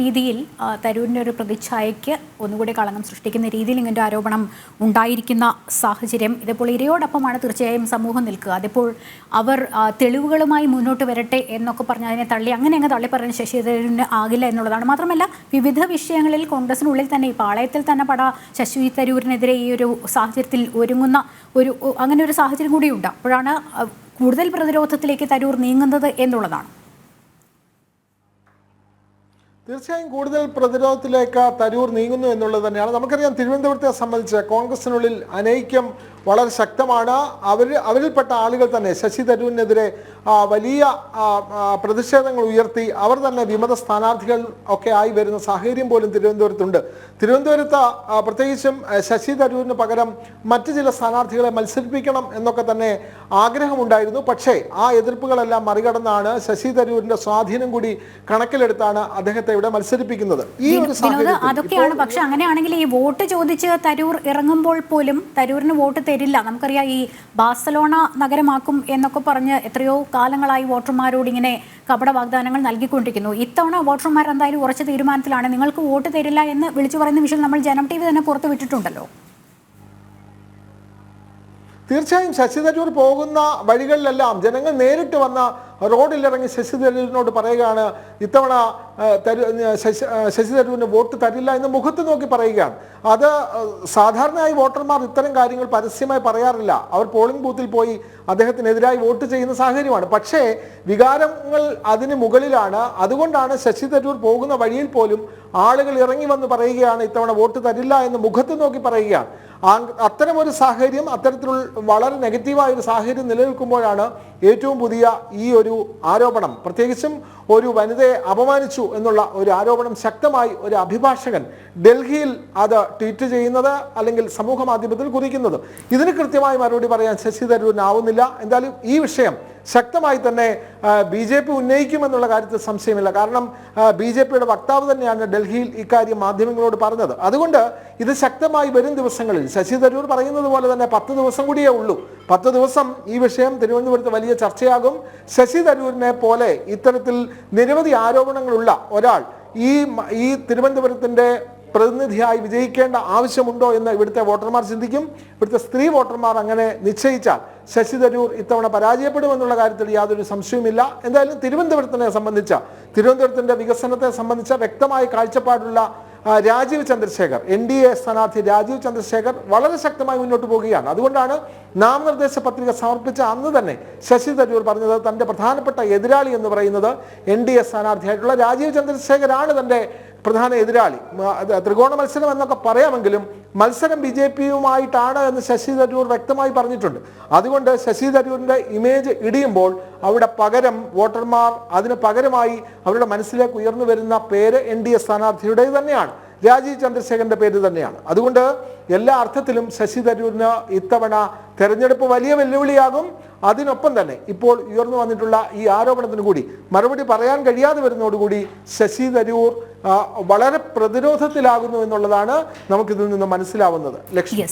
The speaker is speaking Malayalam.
രീതിയിൽ തരൂരിന്റെ ഒരു പ്രതിച്ഛായയ്ക്ക് ഒന്നുകൂടി കളങ്കം സൃഷ്ടിക്കുന്ന രീതിയിൽ ഇങ്ങനൊരു ആരോപണം ഉണ്ടായിരിക്കുന്ന സാഹചര്യം. ഇതിപ്പോൾ ഇരയോടൊപ്പമാണ് തീർച്ചയായും സമൂഹം നിൽക്കുക. അതിപ്പോൾ അവർ തെളിവുകളുമായി മുന്നോട്ട് വരട്ടെ എന്നൊക്കെ പറഞ്ഞ് അതിനെ തള്ളി അങ്ങനെ അങ്ങ് തള്ളി പറഞ്ഞ ശശി തരൂരിന് ആകില്ല എന്നുള്ളതാണ്. മാത്രമല്ല വിവിധ വിഷയങ്ങളിൽ കോൺഗ്രസിനുള്ളിൽ തന്നെ ഈ പാളയത്തിൽ തന്നെ പട ശശി തരൂരിനെതിരെ ഈ ഒരു സാഹചര്യത്തിൽ ഒരുങ്ങുന്ന ഒരു അങ്ങനെ ഒരു സാഹചര്യം കൂടിയുണ്ട്. അപ്പോഴാണ് കൂടുതൽ പ്രതിരോധത്തിലേക്ക് തരൂർ നീങ്ങുന്നത് എന്നുള്ളതാണ്. തീർച്ചയായും കൂടുതൽ പ്രതിരോധത്തിലേക്ക് തരൂർ നീങ്ങുന്നു എന്നുള്ളത് തന്നെയാണ്. നമുക്കറിയാം തിരുവനന്തപുരത്തെ സംബന്ധിച്ച് കോൺഗ്രസിനുള്ളിൽ അനൈക്യം വളരെ ശക്തമാണ്. അവർ അവരിൽപ്പെട്ട ആളുകൾ തന്നെ ശശി തരൂരിനെതിരെ വലിയ പ്രതിഷേധങ്ങൾ ഉയർത്തി അവർ തന്നെ വിമത സ്ഥാനാർത്ഥികൾ ഒക്കെ ആയി വരുന്ന സാഹചര്യം പോലും തിരുവനന്തപുരത്തുണ്ട്. തിരുവനന്തപുരത്ത് പ്രത്യേകിച്ചും ശശി തരൂരിന് പകരം മറ്റു ചില സ്ഥാനാർത്ഥികളെ മത്സരിപ്പിക്കണം എന്നൊക്കെ തന്നെ ആഗ്രഹമുണ്ടായിരുന്നു. പക്ഷേ ആ എതിർപ്പുകളെല്ലാം മറികടന്നാണ് ശശി തരൂരിന്റെ സ്വാധീനം കൂടി കണക്കിലെടുത്താണ് അദ്ദേഹത്തെ ഇവിടെ മത്സരിപ്പിക്കുന്നത്. ഈ ഒരു അതൊക്കെയാണ്. പക്ഷെ അങ്ങനെയാണെങ്കിൽ ഈ വോട്ട് ചോദിച്ച് തരൂർ ഇറങ്ങുമ്പോൾ പോലും തരൂരിന് വോട്ട് തരില്ല. നമുക്കറിയാം ഈ ബാഴ്സലോണ നഗരമാക്കും എന്നൊക്കെ പറഞ്ഞ് എത്രയോ കാലങ്ങളായി വോട്ടർമാരോട് ഇങ്ങനെ കപട വാഗ്ദാനങ്ങൾ നൽകിക്കൊണ്ടിരിക്കുന്നു. ഇത്തവണ വോട്ടർമാർ എന്തായാലും ഉറച്ച തീരുമാനത്തിലാണ്. നിങ്ങൾക്ക് വോട്ട് തരില്ല എന്ന് വിളിച്ചു പറയുന്ന വിഷയം നമ്മൾ ജനം ടി വി തന്നെ പുറത്ത് വിട്ടിട്ടുണ്ടല്ലോ തീർച്ചയായും ശശി തരൂർ പോകുന്ന വഴികളിലെല്ലാം ജനങ്ങൾ നേരിട്ട് വന്ന റോഡിലിറങ്ങി ശശി തരൂരിനോട് പറയുകയാണ് ഇത്തവണ തരു ശശി ശശി തരൂരിന് വോട്ട് തരില്ല എന്ന് മുഖത്ത് നോക്കി പറയുകയാണ്. അത് സാധാരണയായി വോട്ടർമാർ ഇത്തരം കാര്യങ്ങൾ പരസ്യമായി പറയാറില്ല. അവർ പോളിംഗ് ബൂത്തിൽ പോയി അദ്ദേഹത്തിനെതിരായി വോട്ട് ചെയ്യുന്ന സാഹചര്യമാണ്. പക്ഷേ വികാരങ്ങൾ അതിന് മുകളിലാണ്. അതുകൊണ്ടാണ് ശശി തരൂർ പോകുന്ന വഴിയിൽ പോലും ആളുകൾ ഇറങ്ങി വന്ന് പറയുകയാണ് ഇത്തവണ വോട്ട് തരില്ല എന്ന് മുഖത്ത് നോക്കി പറയുകയാണ്. അത്തരമൊരു സാഹചര്യം അത്തരത്തിലുള്ള വളരെ നെഗറ്റീവായ ഒരു സാഹചര്യം നിലനിൽക്കുമ്പോഴാണ് ഏറ്റവും പുതിയ ഈ ഒരു ആരോപണം. പ്രത്യേകിച്ചും ഒരു വനിതയെ അപമാനിച്ചു എന്നുള്ള ഒരു ആരോപണം ശക്തമായി ഒരു അഭിഭാഷകൻ ഡൽഹിയിൽ അത് ട്വീറ്റ് ചെയ്യുന്നത് അല്ലെങ്കിൽ സമൂഹ മാധ്യമത്തിൽ കുറിക്കുന്നത്. ഇതിന് കൃത്യമായി മറുപടി പറയാൻ ശശി തരൂരിനാവുന്നില്ല. എന്തായാലും ഈ വിഷയം ശക്തമായി തന്നെ ബി ജെ പി ഉന്നയിക്കുമെന്നുള്ള കാര്യത്തിൽ സംശയമില്ല. കാരണം ബി ജെ പിയുടെ വക്താവ് തന്നെയാണ് ഡൽഹിയിൽ ഇക്കാര്യം മാധ്യമങ്ങളോട് പറഞ്ഞത്. അതുകൊണ്ട് ഇത് ശക്തമായി വരും ദിവസങ്ങളിൽ. ശശി തരൂർ പറയുന്നത് പോലെ തന്നെ പത്ത് ദിവസം കൂടിയേ ഉള്ളൂ. പത്ത് ദിവസം ഈ വിഷയം തിരുവനന്തപുരത്ത് വലിയ ചർച്ചയാകും. ശശി തരൂരിനെ പോലെ ഇത്തരത്തിൽ നിരവധി ആരോപണങ്ങളുള്ള ഒരാൾ ഈ ഈ തിരുവനന്തപുരത്തിന്റെ പ്രതിനിധിയായി വിജയിക്കേണ്ട ആവശ്യമുണ്ടോ എന്ന് ഇവിടുത്തെ വോട്ടർമാർ ചിന്തിക്കും. ഇവിടുത്തെ സ്ത്രീ വോട്ടർമാർ അങ്ങനെ നിശ്ചയിച്ചാൽ ശശി തരൂർ ഇത്തവണ പരാജയപ്പെടുമെന്നുള്ള കാര്യത്തിൽ യാതൊരു സംശയവുമില്ല. എന്തായാലും തിരുവനന്തപുരത്തിനെ സംബന്ധിച്ച തിരുവനന്തപുരത്തിന്റെ വികസനത്തെ സംബന്ധിച്ച വ്യക്തമായ കാഴ്ചപ്പാടുള്ള Rajeev Chandrasekhar N D A സ്ഥാനാർത്ഥി രാജീവ് ചന്ദ്രശേഖർ വളരെ ശക്തമായി മുന്നോട്ട് പോവുകയാണ് അതുകൊണ്ടാണ് നാമനിർദ്ദേശ പത്രിക സമർപ്പിച്ച അന്ന് തന്നെ ശശി തരൂർ പറഞ്ഞത് തന്റെ പ്രധാനപ്പെട്ട എതിരാളി എന്ന് പറയുന്നത് എൻ ഡി എ സ്ഥാനാർത്ഥിയായിട്ടുള്ള രാജീവ് ചന്ദ്രശേഖരാണ് തന്റെ പ്രധാന എതിരാളി. ത്രികോണ മത്സരം എന്നൊക്കെ പറയാമെങ്കിലും മത്സരം ബി ജെ പിയുമായിട്ടാണ് എന്ന് ശശി തരൂർ വ്യക്തമായി പറഞ്ഞിട്ടുണ്ട്. അതുകൊണ്ട് ശശി തരൂരിന്റെ ഇമേജ് ഇടിയുമ്പോൾ അവിടെ പകരം വോട്ടർമാർ അതിന് പകരമായി അവരുടെ മനസ്സിലേക്ക് ഉയർന്നു വരുന്ന പേര് എൻ ഡി എ സ്ഥാനാർത്ഥിയുടേത് തന്നെയാണ്. രാജീവ് ചന്ദ്രശേഖരന്റെ പേര് തന്നെയാണ്. അതുകൊണ്ട് എല്ലാ അർത്ഥത്തിലും ശശി തരൂരിന് ഇത്തവണ തെരഞ്ഞെടുപ്പ് വലിയ വെല്ലുവിളിയാകും. അതിനൊപ്പം തന്നെ ഇപ്പോൾ ഉയർന്നു വന്നിട്ടുള്ള ഈ ആരോപണത്തിന് കൂടി മറുപടി പറയാൻ കഴിയാതെ വരുന്നതോടുകൂടി ശശി തരൂർ വളരെ പ്രതിരോധത്തിലാകുന്നു എന്നുള്ളതാണ് നമുക്കിതിൽ നിന്ന് മനസ്സിലാവുന്നത്. ലക്ഷ്മി.